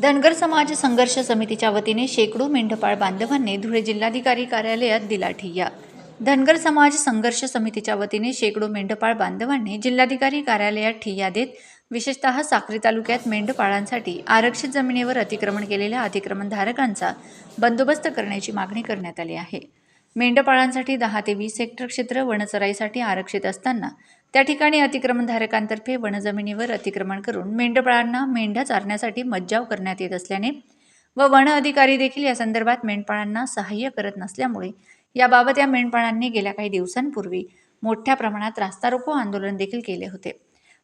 धनगर समाज संघर्ष समितीच्या वतीने शेकडो मेंढपाळ बांधवांनी धुळे जिल्हाधिकारी कार्यालयात दिला ठिय्या. धनगर समाज संघर्ष समितीच्या वतीने शेकडो मेंढपाळ बांधवांनी जिल्हाधिकारी कार्यालयात ठिय्या देत विशेषतः साक्री तालुक्यात मेंढपाळांसाठी आरक्षित जमिनीवर अतिक्रमण केलेल्या अतिक्रमणधारकांचा बंदोबस्त करण्याची मागणी करण्यात आली आहे. मेंढपाळांसाठी दहा ते वीस हेक्टर क्षेत्र वनचराईसाठी आरक्षित असताना त्या ठिकाणी अतिक्रमणधारकांतर्फे वनजमिनीवर अतिक्रमण करून मेंढपाळांना मेंढ्या चारण्यासाठी मज्जाव करण्यात येत असल्याने व वन अधिकारी देखील या संदर्भात मेंढपाळांना सहाय्य करत नसल्यामुळे याबाबत या मेंढपाळांनी गेल्या काही दिवसांपूर्वी मोठ्या प्रमाणात रास्ता रोको आंदोलन देखील केले होते.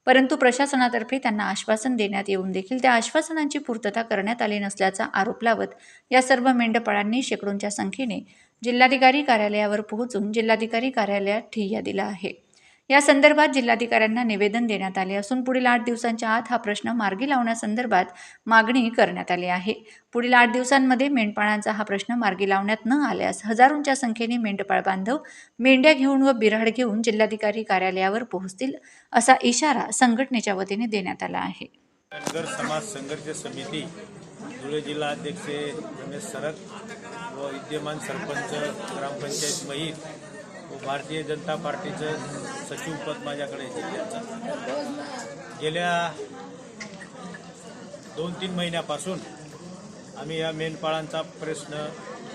परंतु प्रशासनातर्फे त्यांना आश्वासन देण्यात येऊन देखील त्या आश्वासनांची पूर्तता करण्यात आली नसल्याचा आरोप लावत या सर्व मेंढपाळांनी शेकडोंच्या संख्येने जिल्हाधिकारी कार्यालयावर पोहोचून जिल्हाधिकारी कार्यालयात ठिय्या दिला आहे. या संदर्भात जिल्हाधिकाऱ्यांना निवेदन देण्यात आले असून पुढील आठ दिवसांच्या आत हा प्रश्न मार्गी लावण्यासंदर्भात मागणी करण्यात आली आहे. पुढील आठ दिवसांमध्ये मेंढपाळांचा हा प्रश्न मार्गी लावण्यात न आल्यास हजारोंच्या संख्येने मेंढपाळ बांधव मेंढ्या घेऊन व बिऱ्हाड घेऊन जिल्हाधिकारी कार्यालयावर पोहोचतील असा इशारा संघटनेच्या वतीने देण्यात आला आहे. समाज संघर्ष समिती धुळे जिल्हा अध्यक्ष रमेश सरक व विद्यमान सरपंच ग्रामपंचायत महित भारतीय जनता पार्टीचं सचिवपद माझ्याकडे जिल्ह्याचं गेल्या दोन तीन महिन्यापासून आम्ही या मेंढपाळांचा प्रश्न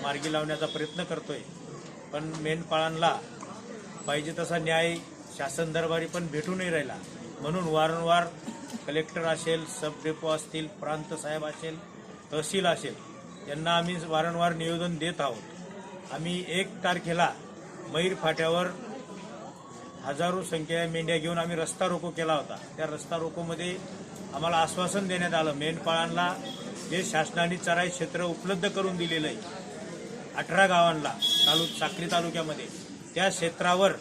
मार्गी लावण्याचा प्रयत्न करतोय. पण मेंढपाळांना पाहिजे तसा न्याय शासन दरबारी पण भेटू नाही राहिला. म्हणून वारंवार कलेक्टर असेल सब डेपो असतील प्रांत साहेब असेल तहसील असेल यांना आम्ही वारंवार निवेदन देत आहोत. आम्ही एक तारखेला मैर फाट्यावर हजारो संख्या मेंढ्या घेऊन आम्ही रस्ता रोको केला होता. त्या रस्ता रोकोमध्ये आम्हाला आश्वासन देण्यात आलं. मेंढपाळांना जे शासनाने चराई क्षेत्र उपलब्ध करून दिलेलं आहे अठरा गावांना तालु साक्री तालुक्यामध्ये त्या क्षेत्रावर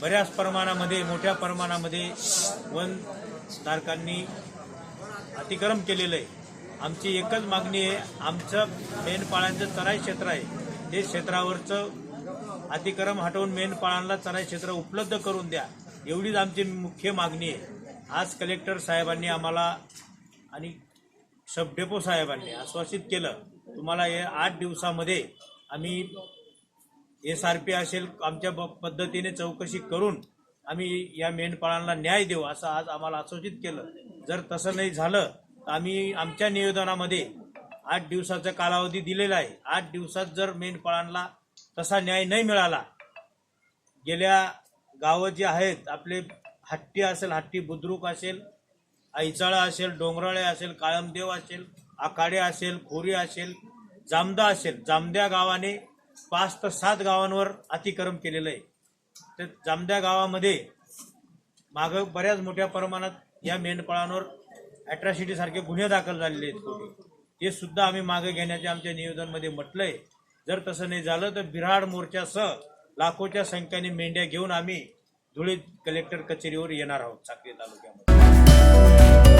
बऱ्याच प्रमाणामध्ये मोठ्या प्रमाणामध्ये वन धारकांनी अतिक्रम केलेलं आहे. आमची एकच मागणी आहे आमचं मेंढपाळांचं चराई क्षेत्र आहे. ते क्षेत्रावरचं अतिक्रम हटवून मेनपाळांना चराई क्षेत्र उपलब्ध करून द्या. एवढीच आमची मुख्य मागणी आहे. आज कलेक्टर साहेबांनी आम्हाला आणि सबडेपो साहेबांनी आश्वासित केलं तुम्हाला हे आठ दिवसामध्ये आम्ही एस आर पी असेल आमच्या ब- पद्धतीने चौकशी करून आम्ही या मेंढपाळांना न्याय देऊ असं आज आम्हाला आश्वासित केलं. जर तसं नाही झालं तर आम्ही आमच्या निवेदनामध्ये आठ दिवसाचा कालावधी दिलेला आहे. आठ दिवसात जर मेंढपाळांना तसा न्याय नाही मिळाला. गेल्या गावं जी आहेत आपले हट्टी असेल हट्टी बुद्रुक असेल ऐचाळा असेल डोंगराळे असेल काळमदेव असेल आखाडे असेल खोरी असेल जामदा असेल जामद्या गावाने पाच तर सात गावांवर अतिक्रम केलेलं आहे. तर जामद्या गावामध्ये मागं बऱ्याच मोठ्या प्रमाणात या मेंढपाळांवर अॅट्रॉसिटीसारखे गुन्हे दाखल झालेले आहेत. कोणी ते सुद्धा आम्ही मागे घेण्याचे आमच्या निवेदनमध्ये आहे जर तसं नाही झालं तर बिराड मोर्चासह लाखोच्या संख्येने मेंढ्या घेऊन आम्ही धुळे कलेक्टर कचेरीवर येणार आहोत साक्री तालुक्यामध्ये.